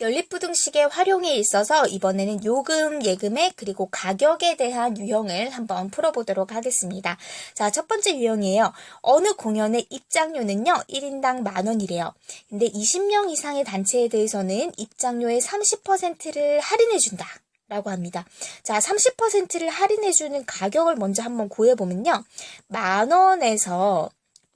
연립부등식의 활용에 있어서 이번에는 요금, 예금액, 그리고 가격에 대한 유형을 한번 풀어보도록 하겠습니다. 자, 첫 번째 유형이에요. 어느 공연의 입장료는요, 1인당 만 원이래요. 근데 20명 이상의 단체에 대해서는 입장료의 30%를 할인해준다. 라고 합니다. 자, 30%를 할인해주는 가격을 먼저 한번 구해보면요. 만 원에서,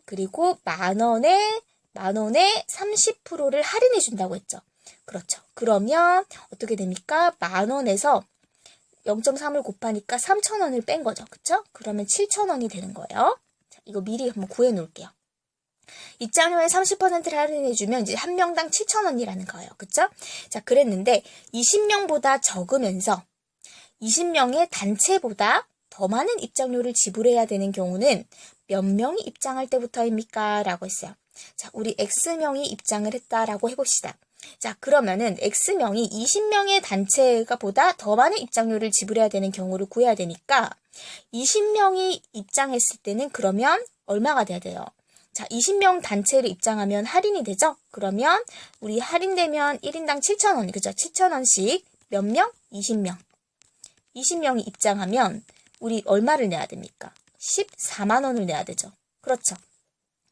그리고 만 원에, 만 원에 30%를 할인해 준다고 했죠. 그렇죠. 그러면 어떻게 됩니까? 만 원에서 0.3을 곱하니까 3천 원을 뺀 거죠. 그쵸? 그러면 7천 원이 되는 거예요. 자, 이거 미리 한번 구해 놓을게요. 입장료의 30%를 할인해주면 이제 한 명당 7천 원이라는 거예요. 그쵸? 자, 그랬는데 20명보다 적으면서 20명의 단체보다 더 많은 입장료를 지불해야 되는 경우는 몇 명이 입장할 때부터입니까? 라고 했어요. 자, 우리 X명이 입장을 했다라고 해봅시다. 자, 그러면은 X명이 20명의 단체가 보다 더 많은 입장료를 지불해야 되는 경우를 구해야 되니까 20명이 입장했을 때는 그러면 얼마가 돼야 돼요? 자, 20명 단체를 입장하면 할인이 되죠? 그러면 우리 할인되면 1인당 7,000원, 그죠? 7,000원씩 몇 명? 20명. 20명이 입장하면 우리 얼마를 내야 됩니까? 14만 원을 내야 되죠. 그렇죠.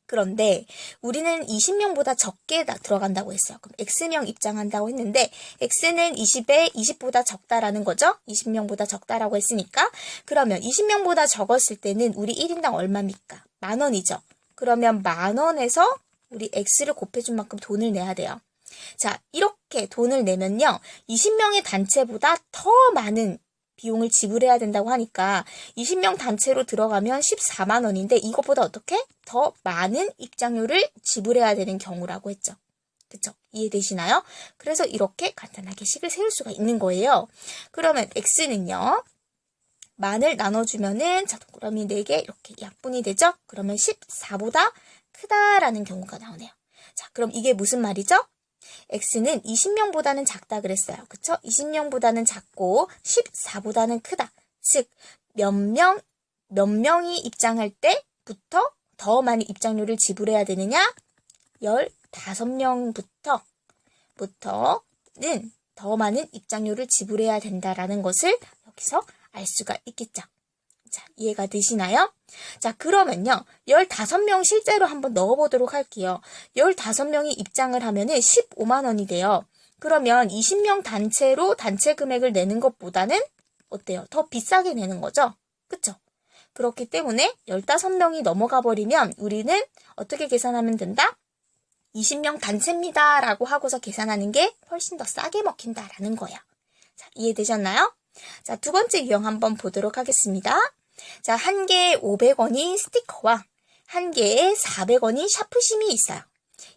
그런데 우리는 20명보다 적게 다- 들어간다고 했어요. 그럼 X명 입장한다고 했는데 X는 20에 20보다 적다라는 거죠. 20명보다 적다라고 했으니까 그러면 20명보다 적었을 때는 우리 1인당 얼마입니까? 만 원이죠. 그러면 만 원에서 우리 X를 곱해준 만큼 돈을 내야 돼요. 자, 이렇게 돈을 내면요. 20명의 단체보다 더 많은 비용을 지불해야 된다고 하니까 20명 단체로 들어가면 14만 원인데 이것보다 어떻게? 더 많은 입장료를 지불해야 되는 경우라고 했죠. 그쵸? 이해되시나요? 그래서 이렇게 간단하게 식을 세울 수가 있는 거예요. 그러면 x는요. 만을 나눠주면은 자 동그라미 4개 이렇게 약분이 되죠? 그러면 14보다 크다라는 경우가 나오네요. 자 그럼 이게 무슨 말이죠? X는 20명보다는 작다 그랬어요. 그쵸? 20명보다는 작고 14보다는 크다. 즉, 몇 명, 몇 명이 입장할 때부터 더 많은 입장료를 지불해야 되느냐? 15명부터, 부터는 더 많은 입장료를 지불해야 된다라는 것을 여기서 알 수가 있겠죠. 자, 이해가 되시나요? 자, 그러면요. 15명 실제로 한번 넣어보도록 할게요. 15명이 입장을 하면은 15만원이 돼요. 그러면 20명 단체로 단체 금액을 내는 것보다는 어때요? 더 비싸게 내는 거죠? 그쵸? 그렇기 때문에 15명이 넘어가 버리면 우리는 어떻게 계산하면 된다? 20명 단체입니다. 라고 하고서 계산하는 게 훨씬 더 싸게 먹힌다라는 거예요. 자, 이해되셨나요? 자, 두 번째 유형 한번 보도록 하겠습니다. 자, 한 개에 500원인 스티커와 한 개에 400원인 샤프심이 있어요.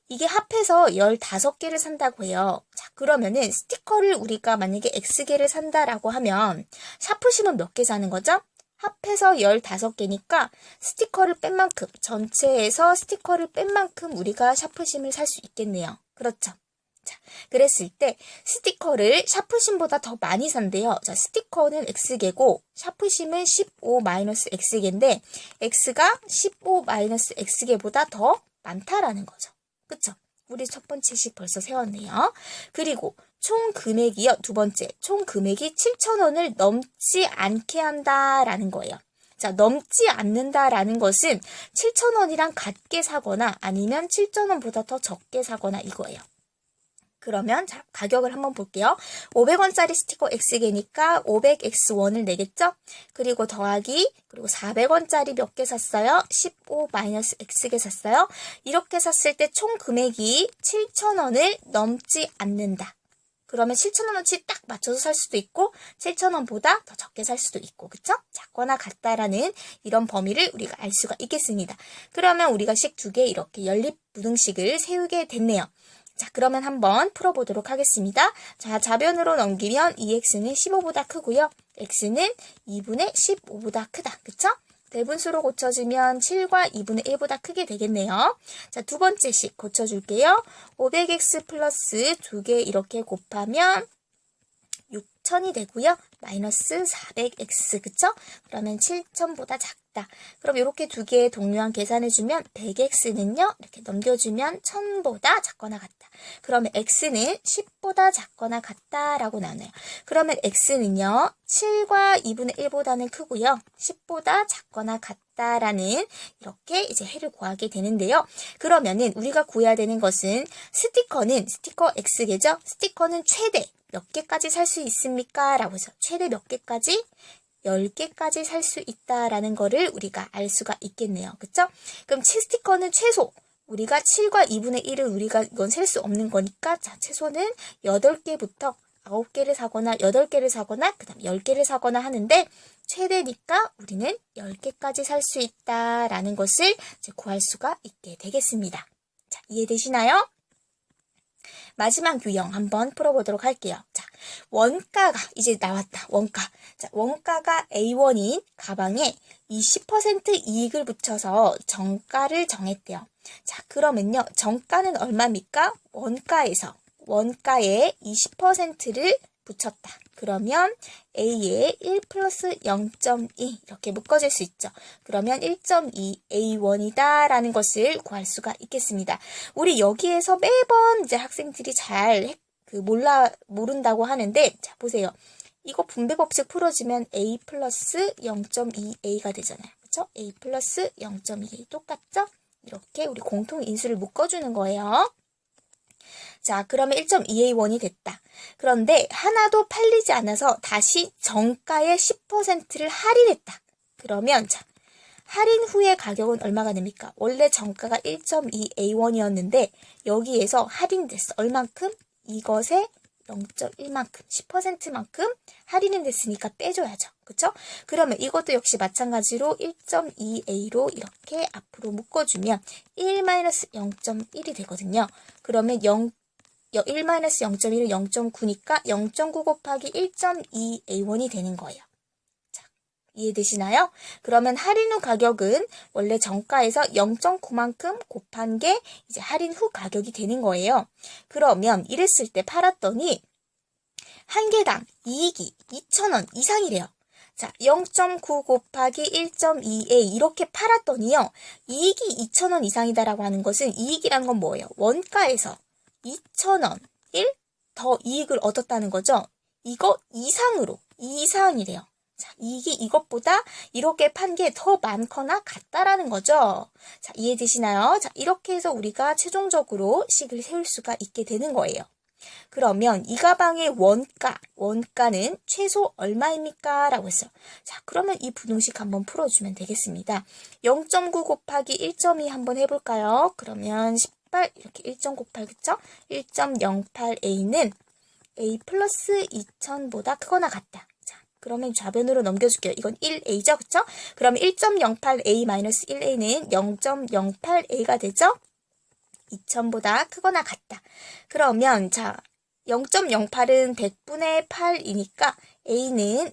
이게 합해서 15개를 산다고 해요. 자, 그러면은 스티커를 우리가 만약에 X개를 산다라고 하면 샤프심은 몇 개 사는 거죠? 합해서 15개니까 스티커를 뺀 만큼, 전체에서 스티커를 뺀 만큼 우리가 샤프심을 살 수 있겠네요. 그렇죠? 자, 그랬을 때 스티커를 샤프심보다 더 많이 산대요. 자, 스티커는 X개고 샤프심은 15-X개인데 X가 15-X개보다 더 많다라는 거죠. 그쵸? 우리 첫 번째 식 벌써 세웠네요. 그리고 총 금액이요. 두 번째, 총 금액이 7,000원을 넘지 않게 한다라는 거예요. 자, 넘지 않는다라는 것은 7,000원이랑 같게 사거나 아니면 7,000원보다 더 적게 사거나 이거예요. 그러면 자, 가격을 한번 볼게요. 500원짜리 스티커 X개니까 500X1을 내겠죠? 그리고 더하기 그리고 400원짜리 몇 개 샀어요? 15-X개 샀어요. 이렇게 샀을 때 총 금액이 7,000원을 넘지 않는다. 그러면 7,000원어치 딱 맞춰서 살 수도 있고 7,000원보다 더 적게 살 수도 있고 그쵸? 작거나 같다라는 이런 범위를 우리가 알 수가 있겠습니다. 그러면 우리가 식 두 개 이렇게 연립 부등식을 세우게 됐네요. 자, 그러면 한번 풀어보도록 하겠습니다. 자, 좌변으로 넘기면 2x는 15보다 크고요. x는 2분의 15보다 크다. 그쵸? 대분수로 고쳐주면 7과 2분의 1보다 크게 되겠네요. 자, 두 번째 식 고쳐줄게요. 500x 플러스 두개 이렇게 곱하면 6천이 되고요. 마이너스 400x 그쵸? 그러면 7000보다 작다. 그럼 이렇게 두 개의 동료한 계산해주면 100x는요 이렇게 넘겨주면 1000보다 작거나 같다. 그러면 x는 10보다 작거나 같다라고 나와요. 그러면 x는요 7과 2분의 1보다는 크고요 10보다 작거나 같다라는 이렇게 이제 해를 구하게 되는데요. 그러면은 우리가 구해야 되는 것은 스티커는 스티커 x겠죠? 스티커는 최대 몇 개까지 살 수 있습니까? 라고 해서 최대 몇 개까지? 10개까지 살 수 있다라는 거를 우리가 알 수가 있겠네요. 그쵸? 그럼 치 스티커는 최소 우리가 7과 2분의 1을 우리가 이건 셀 수 없는 거니까 자 최소는 8개부터 9개를 사거나 8개를 사거나 그 다음 10개를 사거나 하는데 최대니까 우리는 10개까지 살 수 있다라는 것을 이제 구할 수가 있게 되겠습니다. 자, 이해되시나요? 마지막 유형 한번 풀어보도록 할게요. 자, 원가가 이제 나왔다. 원가. 자, 원가가 A1인 가방에 20% 이익을 붙여서 정가를 정했대요. 자, 그러면요. 정가는 얼마입니까? 원가에서 원가에 20%를 붙였다. 그러면 A에 1 플러스 0.2 이렇게 묶어질 수 있죠. 그러면 1.2 A1이다 라는 것을 구할 수가 있겠습니다. 우리 여기에서 매번 이제 학생들이 잘 그 몰라 모른다고 하는데 자 보세요. 이거 분배 법칙 풀어주면 A 플러스 0.2A가 되잖아요. 그렇죠? A 플러스 0.2A 똑같죠? 이렇게 우리 공통 인수를 묶어주는 거예요. 자, 그러면 1.2A1이 됐다. 그런데 하나도 팔리지 않아서 다시 정가의 10%를 할인했다. 그러면 자, 할인 후의 가격은 얼마가 됩니까? 원래 정가가 1.2A1이었는데 여기에서 할인됐어. 얼만큼? 이것의 0.1만큼, 10%만큼 할인은 됐으니까 빼줘야죠. 그쵸? 그러면 이것도 역시 마찬가지로 1.2A로 이렇게 앞으로 묶어주면 1-0.1이 되거든요. 그러면 0, 1-0.1은 0.9니까 0.9 곱하기 1.2A1이 되는 거예요. 자, 이해되시나요? 그러면 할인 후 가격은 원래 정가에서 0.9만큼 곱한 게 이제 할인 후 가격이 되는 거예요. 그러면 이랬을 때 팔았더니 한 개당 이익이 2,000원 이상이래요. 자, 0.9 곱하기 1.2에 이렇게 팔았더니요. 이익이 2,000원 이상이다라고 하는 것은 이익이란 건 뭐예요? 원가에서 2,000원 1 더 이익을 얻었다는 거죠. 이거 이상으로 이상이래요. 자, 이게 이것보다 이렇게 판 게 더 많거나 같다라는 거죠. 자, 이해되시나요? 자, 이렇게 해서 우리가 최종적으로 식을 세울 수가 있게 되는 거예요. 그러면 이 가방의 원가, 원가는 최소 얼마입니까? 라고 했어요. 자, 그러면 이 분홍식 한번 풀어주면 되겠습니다. 0.9 곱하기 1.2 한번 해볼까요? 그러면 18, 이렇게 1.98, 그쵸? 1.08a는 a 플러스 2000보다 크거나 같다. 자, 그러면 좌변으로 넘겨줄게요. 이건 1a죠, 그쵸? 그러면 1.08a 마이너스 1a는 0.08a가 되죠? 2000보다 크거나 같다. 그러면 자 0.08은 100분의 8이니까 a는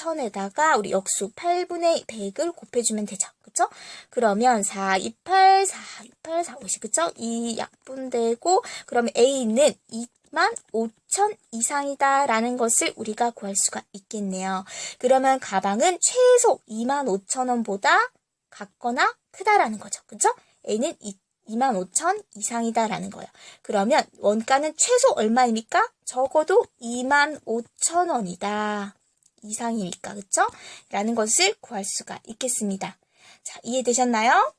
2000에다가 우리 역수 8분의 100을 곱해주면 되죠. 그쵸? 그러면 4, 2, 8, 4, 2, 8, 4, 50, 그쵸? 이 약분되고, 그러면 A는 2만 5천 이상이다 라는 것을 우리가 구할 수가 있겠네요. 그러면 가방은 최소 2만 5천 원보다 같거나 크다라는 거죠. 그쵸? A는 2 25,000 이상이다 라는 거예요. 그러면 원가는 최소 얼마입니까? 적어도 25,000원이다. 이상이니까, 그쵸? 라는 것을 구할 수가 있겠습니다. 자, 이해되셨나요?